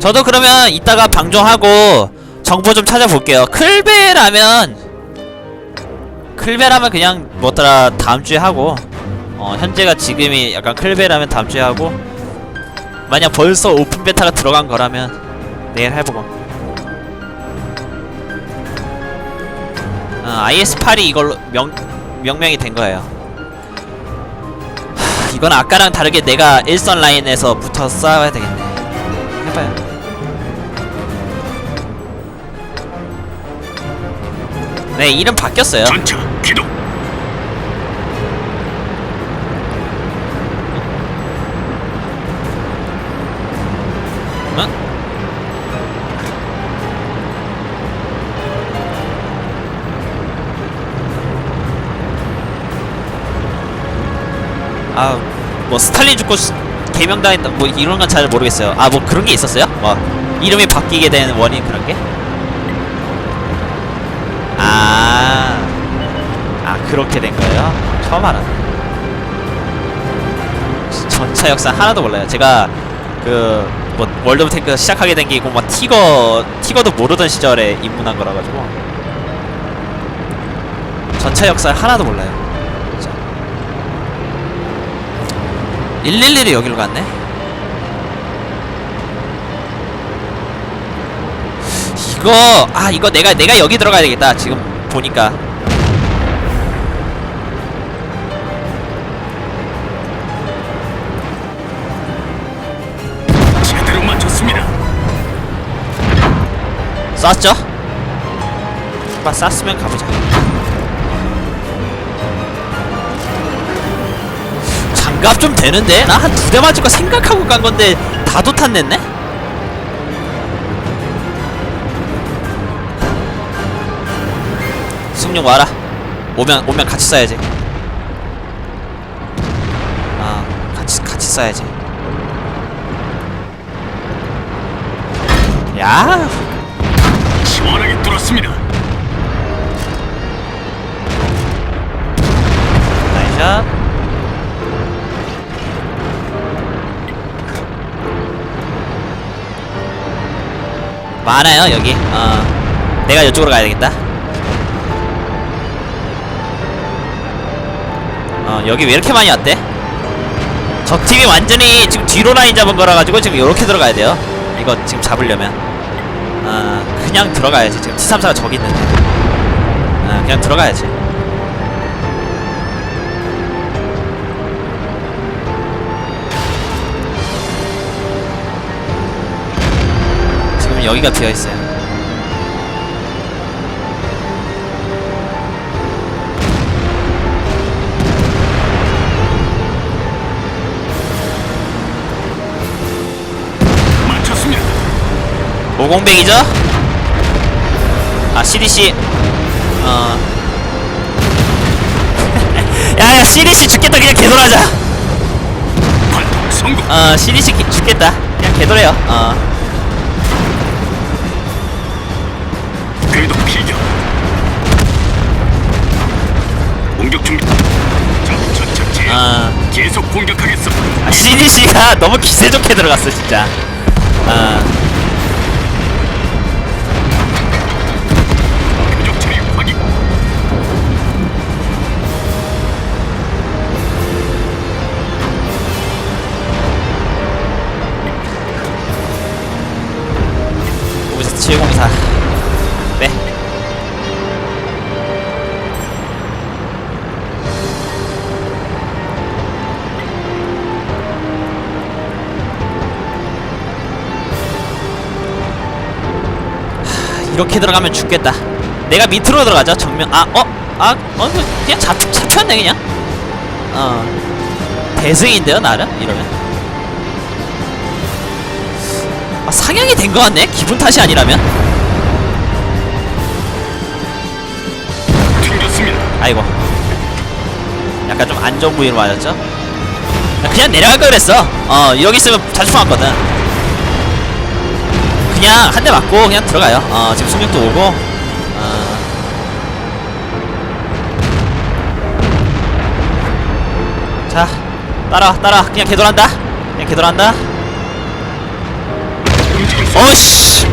저도 그러면 이따가 방종하고 정보 좀 찾아볼게요. 클베라면 클베라면 그냥 뭐더라 다음 주에 하고 어 현재가 지금이 약간 클베라면 다음 주에 하고 만약 벌써 오픈 베타가 들어간 거라면 내일 해보고. 어, IS8이 이걸로 명, 명명이 된 거예요. 하, 이건 아까랑 다르게 내가 일선 라인에서 붙어 싸워야 되겠네. 해봐요 네 이름 바뀌었어요 전차 기동. 응? 아, 뭐 스탈린 죽고 스- 개명당했다 뭐 이런 건 잘 모르겠어요. 아, 뭐 그런 게 있었어요? 뭐 이름이 바뀌게 된 원인 그런 게? 아, 아 그렇게 된 거예요? 처음 알았네. 전차 역사 하나도 몰라요. 제가 그 뭐 월드 오브 탱크 시작하게 된 게 있고 뭐 티거 티거도 모르던 시절에 입문한 거라 가지고 전차 역사 하나도 몰라요. 진짜. 111이 여기로 갔네. 이거 아 이거 내가 내가 여기 들어가야 되겠다. 지금 보니까 제대로 맞췄습니다. 쐈죠? 막 쐈으면 가보자. 장갑 좀 되는데? 나 한 두 대 맞을 거 생각하고 간 건데 다 도탄 냈네? 승용 와라. 오면 오면 같이 쏴야지. 아 같이 같이 쏴야지. 야 시원하게 뚫었습니다. 나이샷 많아요 여기 어 내가 이쪽으로 가야 되겠다 어 여기 왜 이렇게 많이 왔대? 적 팀이 완전히 지금 뒤로 라인 잡은 거라 가지고 지금 이렇게 들어가야 돼요. 이거 지금 잡으려면. 아 그냥 들어가야지. 지금 T34가 저기 있는데. 아 그냥 들어가야지. 지금 여기가 비어 있어요. 5공백이죠? 아 CDC 어 야야 CDC 죽겠다 그냥 개돌하자. 어 CDC 기- 죽겠다 그냥 개돌해요 어. 공격 준비. 적. 아. 계속 공격하겠습니다. 아, CDC가 너무 기세 좋게 들어갔어 진짜 아 704 네. 하, 이렇게 들어가면 죽겠다. 내가 밑으로 들어가죠. 정면. 아, 어, 아, 어, 그, 그냥 잡 잡혔네 그냥. 어, 대승인데요 나름 이러면. 아, 상향이 된 것 같네. 기분 탓이 아니라면. 아이고. 약간 좀안 좋은 부위로 맞았죠? 그냥 내려갈 걸 그랬어. 어 여기 있으면 자주통 왔거든. 그냥 한 대 맞고 그냥 들어가요. 어 지금 승력도 오고. 어. 자 따라와 따라와 그냥 개돌한다. 그냥 개돌한다. 어씨!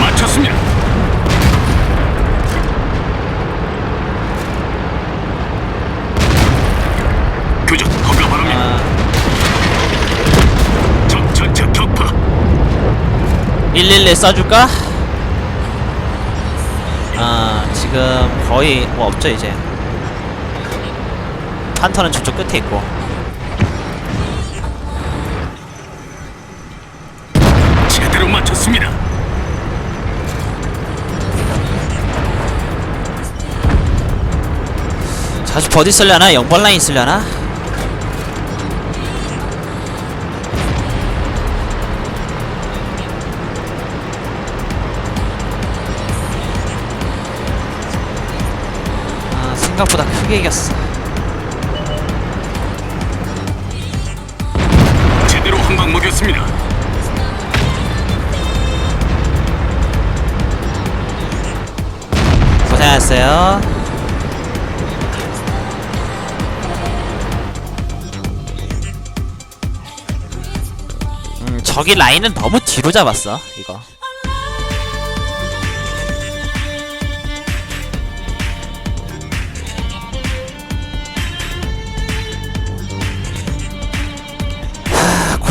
맞췄습니다. 교전 허가 바랍니다. 아, 적 전차 격파. 111 써줄까? 아 지금 거의 뭐 없죠 이제 판터는 저쪽 끝에 있고 제대로 맞췄습니다. 자주 버디 쓰려나? 영번 라인 쓰려나? 생각보다 크게 이겼어. 제대로 한 방 먹였습니다. 고생하셨어요. 음 저기 라인은 너무 뒤로 잡았어 이거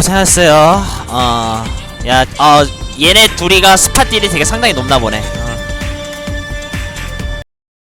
고생하셨어요. 어 야 어 얘네 둘이가 스팟 딜이 되게 상당히 높나 보네